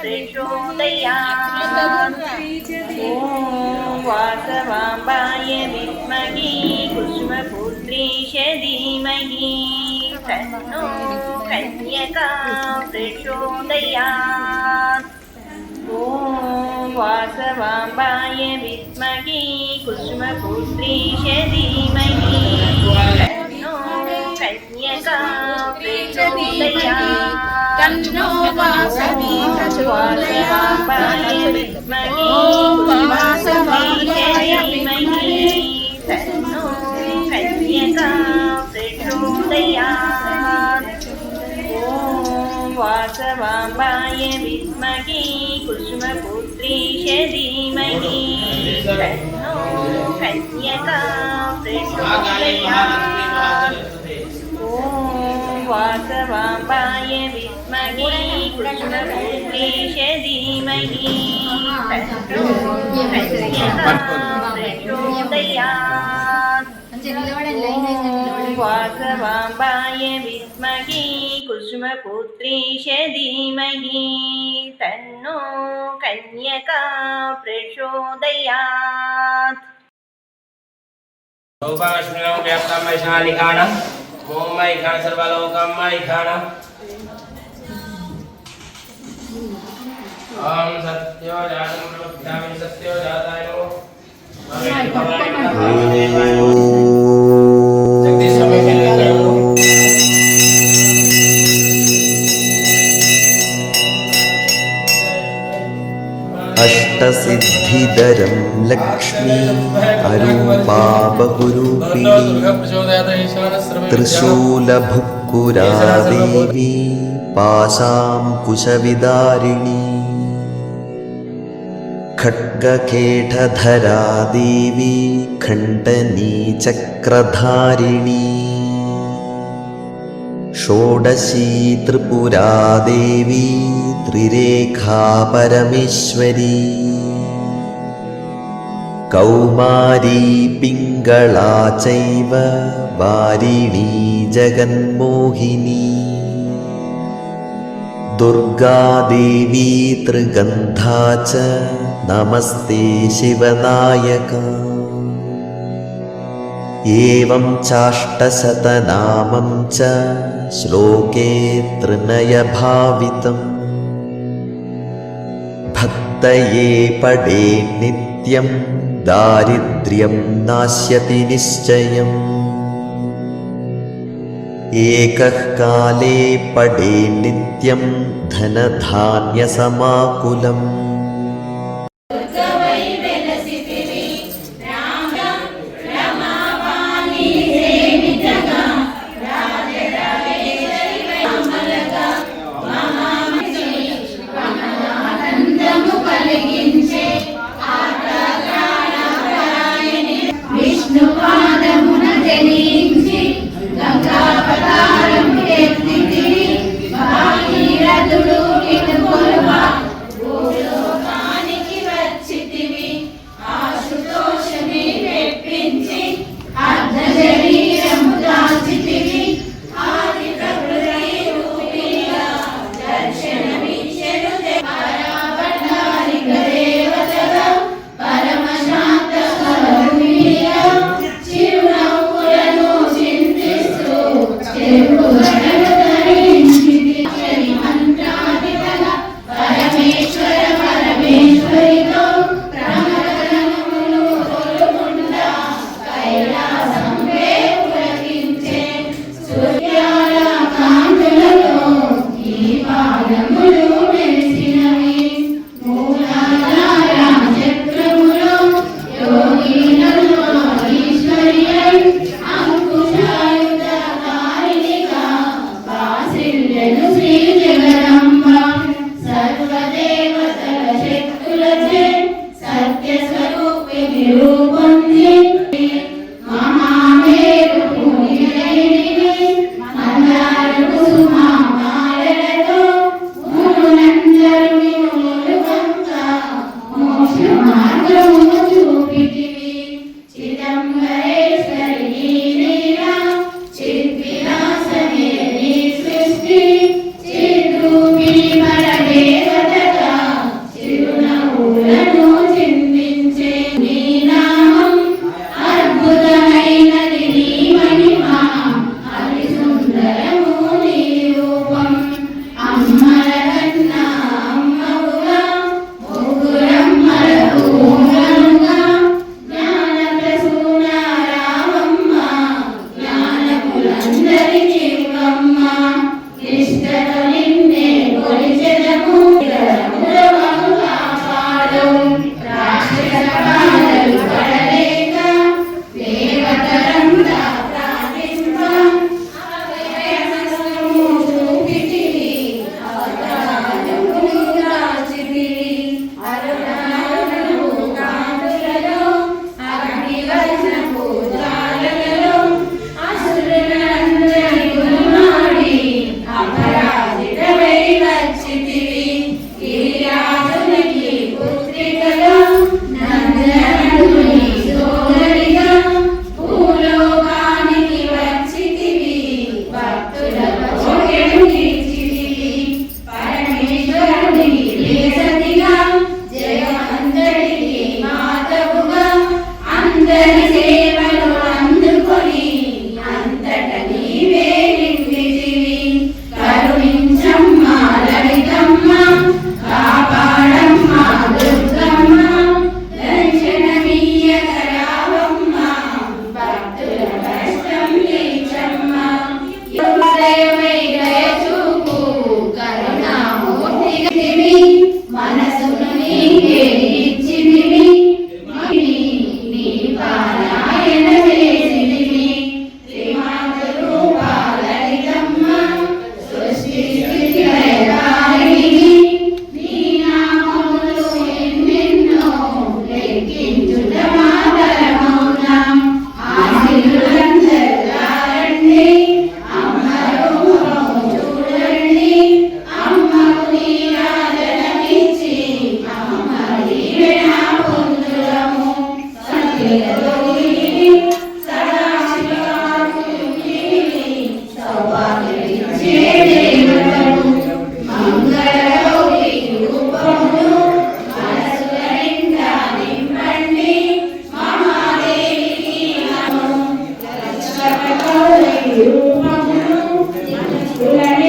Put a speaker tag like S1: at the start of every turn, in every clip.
S1: ॐ वासवाम्बाय विद्महे कुसुमपुत्रीश धीमहि तन्नो कन्यका प्रचोदयात् ॐ वासवाम्बाय विद्महे कुसुमपुत्रीश धीमहि तन्नो कन्यका प्रचोदयात्
S2: तन्नो वासवी
S1: वासवाम्बाय विद्महे कुसुमपुत्रीश धीमहि तन्नो कन्यका प्रचोदयात् ॐ वासवाम्बाय विद्महे कुसुमपुत्रीश धीमहि तन्नो कन्यका प्रचोदयात् ॐ वासवाम्बाय विद्महे कुसुमपुत्रीश धीमहि वासवाम्बाय विद्महे कुसुमपुत्रीश धीमहि तन्नो कन्यका प्रचोदयात्
S3: ओम माई सर वालों का माई खान ओम सत्यो जातम प्रभ्यामि सत्यो जाताय नमो भगवान भगवान
S4: जगदीश स्वामी के लिए लक्ष्मी अरूपाबहुरूपिणी त्रिशूलभुक्कुरा देवी पाशां कुशविदारिणी खड्गकेटधरा देवी खण्डनी चक्रधारिणी षोडशी त्रिपुरा देवी त्रिरेखा परमेश्वरी कौमारी पिङ्गळा चैव वारिणी जगन्मोहिनी दुर्गादेवी त्रिगन्धा च नमस्ते शिवनायका एवं चाष्टशतनामं च श्लोके त्रिनयभावितम् भक्तये पडे नित्यं दारिद्र्यं नाश्यति निश्चयम्। एकः काले पडे नित्यं धनधान्यसमाकुलम् Gracias.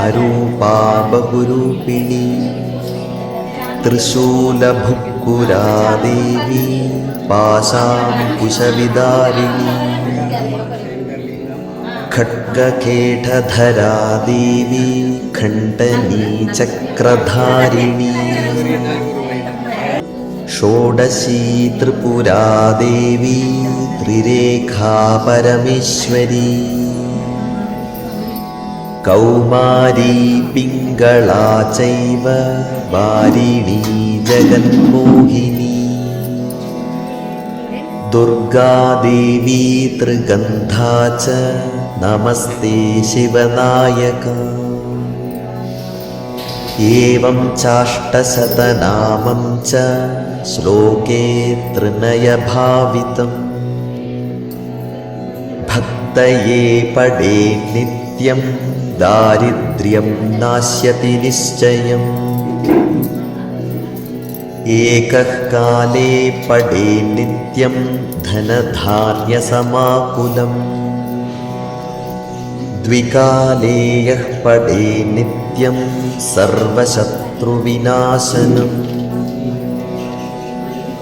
S4: അരൂപാ ബഹുരൂപിണി തൃശൂലഭുക്കുരാദേവി പാശാം കുശവിദാരിണി ഖഡ്ഗേഠധരാ ദേവി ഖണ്ഡനീ ചക്രധാരിണി ഷോഡശീ ത്രിപുരാ ദേവി ത്രിരേഖാ പരമേശ്വരീ कौमारी पिङ्गळा चैव वारिणी जगन्मोहिनी दुर्गा देवी त्रिगन्धा च नमस्ते शिवनायका एवं चाष्टशतनामं च श्लोके त्रिनयभावितम् भक्तये पडे നിത്യം ദാരിദ്ര്യം നാശ്യതി നിശ്ചയം. ഏകകാലേ പടേ നിത്യം ധനധാന്യസമാകുലം. ദ്വികാലേയ പടേ നിത്യം സർവശത്രുവിനാശനം.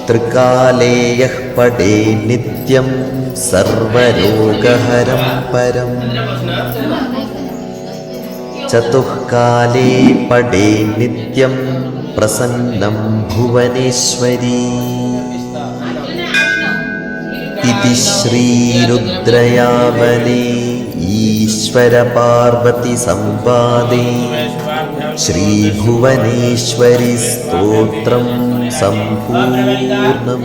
S4: ത്രികാലേയ പടേ നിത്യം സർവരോഗഹരം പരം. ചതുഃക്കാലേ പടേ നിത്യം പ്രസന്നം ഭുവനേശ്വരീ. ഇതി ശ്രീരുദ്രയാവനേ ഈശ്വരപാർവതി സംവാദേ. ശ്രീഭുവനേശ്വരി സ്തോത്രം സമ്പൂർണം.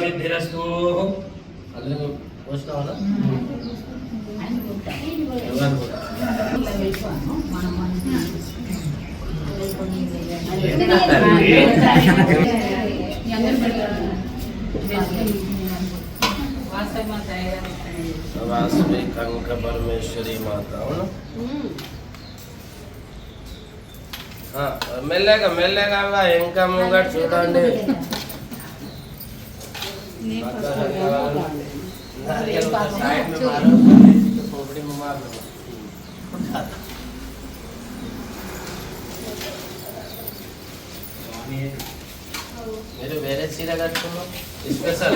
S3: సిద్ధిరస్తు వాసవి కంక పరమేశ్వరి మాత అవును ఆ, మెల్లగా మెల్లగా అవ్వ, ఇంకా ముంగట చూడండి नारियल उधर మెల్లగా మెల్లగా ఇంకా ముంగడు చూడండి. మీరు వేరే చీర కట్టుకున్నాం. స్పెషల్